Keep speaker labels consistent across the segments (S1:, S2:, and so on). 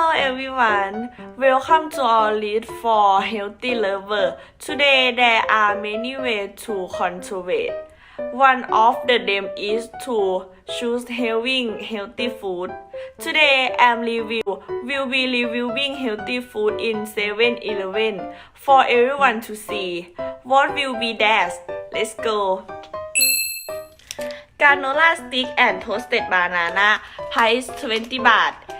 S1: Hello everyone, welcome to our list for healthy lover. Today there are many ways to control One of the them is to choose having healthy food. Today I'm review will be reviewing healthy food in 7-Eleven for everyone to see. What will be that? Let's go. Granola stick and toasted banana price 20 baht.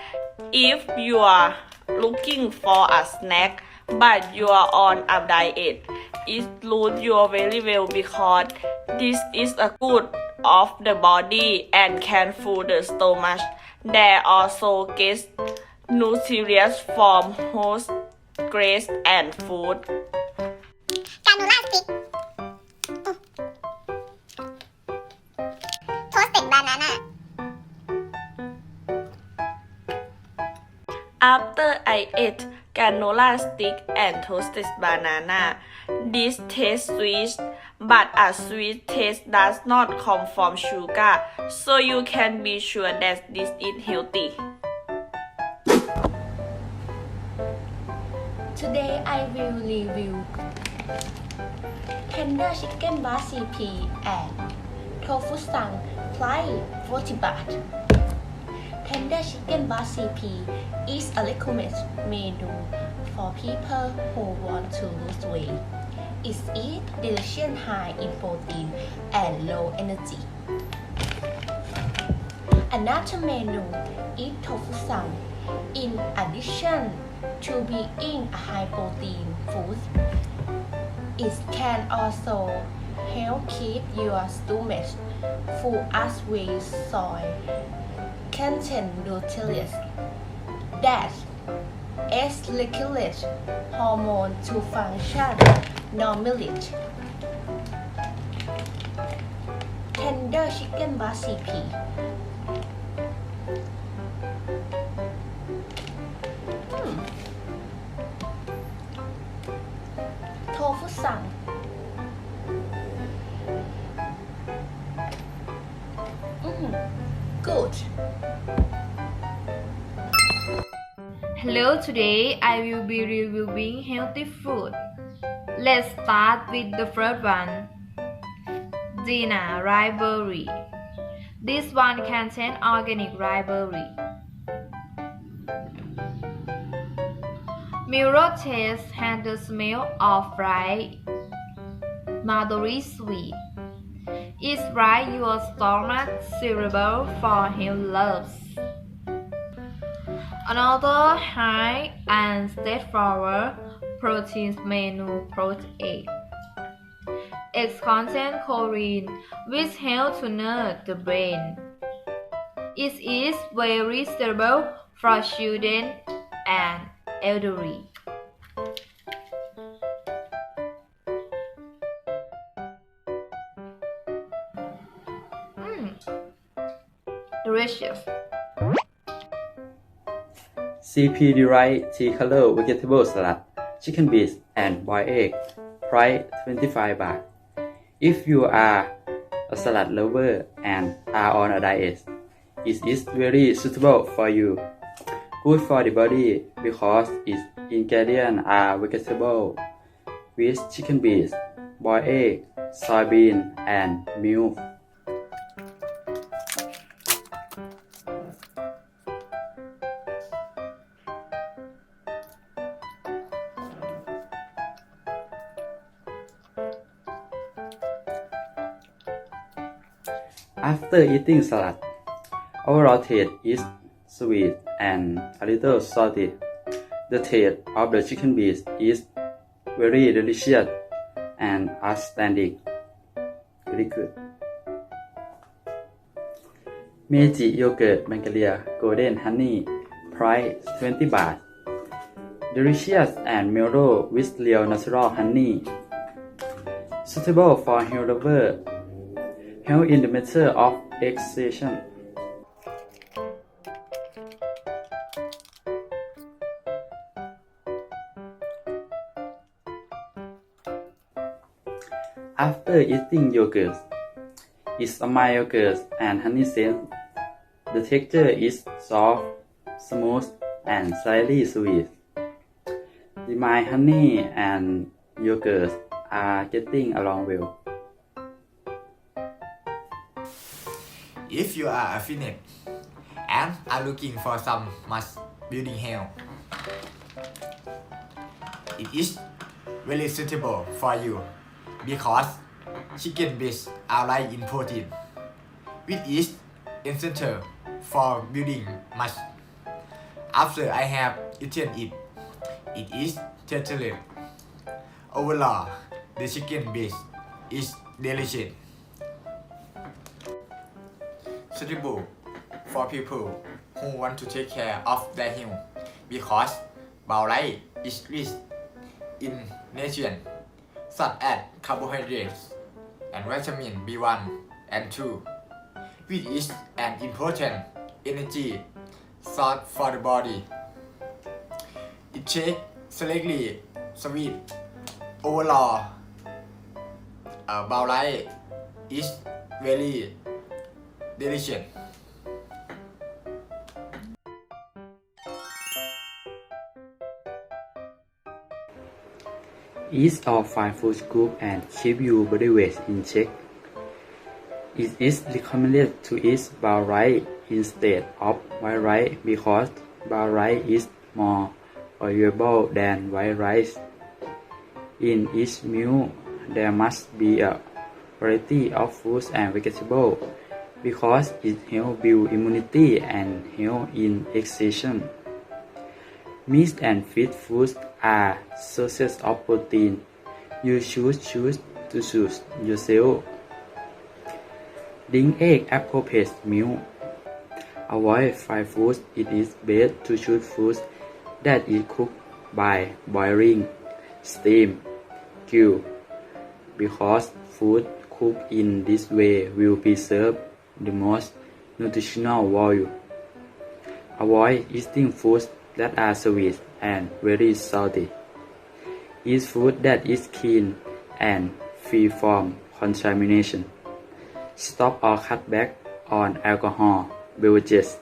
S1: If you are looking for a snack but you are on a diet, it suits you very well because this is a good of the body and can fuel the stomach. There also gets nutrients from whole grains and food. After I ate granola stick and toasted banana, this tastes sweet, but a sweet taste does not come from sugar, so you can be sure that this is healthy.
S2: Today I will review tender chicken recipe and tofu sang price 40 baht. Tender chicken recipe is a recommended menu for people who want to lose weight. It is delicious high in protein and low energy. Another menu is tofu sang. In addition to being a high protein food, it can also help keep your stomach full as with soy contain nutrients that regulate hormone to function normally. Tender chicken recipe. Hmm. Tofu sang. Good.
S3: Hello, today I will be reviewing healthy food. Let's start with the first one. Dina Riberry. This one contains organic riberry. Miro taste has the smell of fried mulberry sweet. It's right your stomach cerebral for health loves. Another high and straightforward protein menu protein. Eggs contain choline, which helps to nourish the brain. It is very suitable for children and elderly. Delicious.
S4: CP Delight Tea Color Vegetable Salad, Chicken Beef and Boiled Egg, price 25 baht. If you are a salad lover and are on a diet, it is very suitable for you. Good for the body because its ingredients are vegetable with chicken beef, boiled egg, soybean and milk. After eating salad, overall taste is sweet and a little salty. The taste of the chicken beef is very delicious and outstanding. Very good. Meiji yogurt Magnolia Golden Honey price 20 baht. Delicious and mellow with real natural honey. Suitable for health lover help in the matter of exertion. After eating yogurt, a mild yogurt and honey scent. The texture is soft, smooth, and slightly sweet. The my honey and yogurt are getting along well.
S5: If you are a fitness and are looking for some mass building health, it is very suitable for you because chicken breasts are high in protein, which is essential for building mass. After I have eaten it, it is totally. Overall, the chicken breast is delicious suitable for people who want to take care of their health because baurai is rich in nutrients such as carbohydrates and vitamin B1 and 2, which is an important energy source for the body. It tastes slightly sweet. Overall, uh, baurai is very delicious.
S4: Eat all five food group and keep your body weight in check. It is recommended to eat brown rice instead of white rice because brown rice is more valuable than white rice. In each meal, there must be a variety of fruits and vegetables because it helps build immunity and help in exertion. Meat and fish foods are sources of protein. You should choose to choose yourself. Drink egg appropriate milk. Avoid fried foods. It is best to choose foods that is cooked by boiling, steam, grill, because food cooked in this way will preserve the most nutritional value. Avoid eating foods that are sweet and very salty. Eat food that is clean and free from contamination. Stop or cut back on alcohol beverages